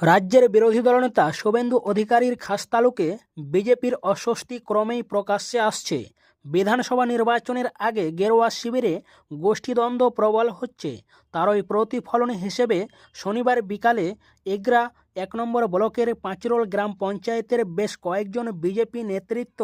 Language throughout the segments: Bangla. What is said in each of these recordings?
রাজ্যের বিরোধী দলনেতা শুভেন্দু অধিকারীর খাসতালুকে বিজেপির অস্বস্তি ক্রমেই প্রকাশ্যে আসছে। বিধানসভা নির্বাচনের আগে গেরুয়া শিবিরে গোষ্ঠীদ্বন্দ্ব প্রবল হচ্ছে। তারই প্রতিফলন হিসেবে শনিবার বিকালে এগরা এক নম্বর ব্লকের পাঁচরোল গ্রাম পঞ্চায়েতের বেশ কয়েকজন বিজেপি নেতৃত্ব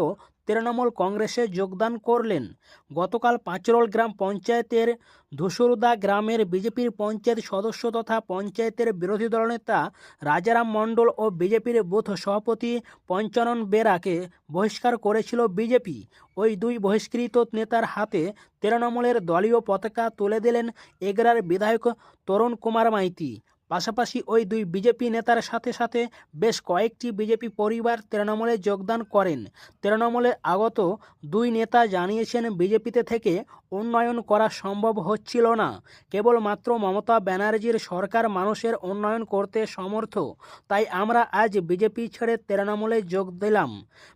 তৃণমূল কংগ্রেসে যোগদান করলেন। গতকাল পাঁচরোল গ্রাম পঞ্চায়েতের ধূসুরদা গ্রামের বিজেপির পঞ্চায়েত সদস্য তথা পঞ্চায়েতের বিরোধী দলনেতা রাজারাম মণ্ডল ও বিজেপির বুথ সভাপতি পঞ্চানন বেরাকে বহিষ্কার করেছিল বিজেপি। ওই দুই বহিষ্কৃত নেতার হাতে তৃণমূলের দলীয় পতাকা তুলে দিলেন এগরার বিধায়ক তরুণ কুমার মাইতি। পাশাপাশি ওই দুই বিজেপি নেতার সাথে সাথে বেশ কয়েকটি বিজেপি পরিবার তৃণমূলে যোগদান করেন। তৃণমূলে আগত দুই নেতা জানিয়েছেন, বিজেপিতে থেকে উন্নয়ন করা সম্ভব হচ্ছিল না। কেবলমাত্র মমতা ব্যানার্জির সরকার মানুষের উন্নয়ন করতে সমর্থ। তাই আমরা আজ বিজেপি ছেড়ে তৃণমূলে যোগ দিলাম।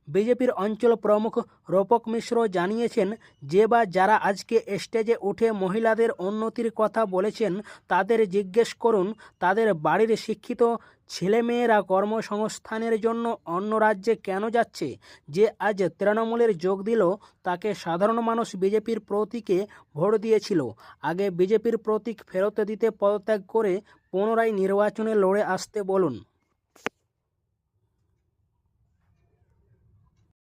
বিজেপির অঞ্চল প্রমুখ রূপক মিশ্র জানিয়েছেন, যে বা যারা আজকে স্টেজে উঠে মহিলাদের উন্নতির কথা বলেছেন, তাদের জিজ্ঞেস করুন তাদের বাড়ির শিক্ষিত ছেলেমেয়েরা কর্মসংস্থানের জন্য অন্য রাজ্যে কেন যাচ্ছে? যে আজ তৃণমূলের যোগ দিল, তাকে সাধারণ মানুষ বিজেপির প্রতীকে ভোট দিয়েছিল। আগে বিজেপির প্রতীক ফেরত দিতে পদত্যাগ করে পুনরায় নির্বাচনে লড়ে আসতে বলুন।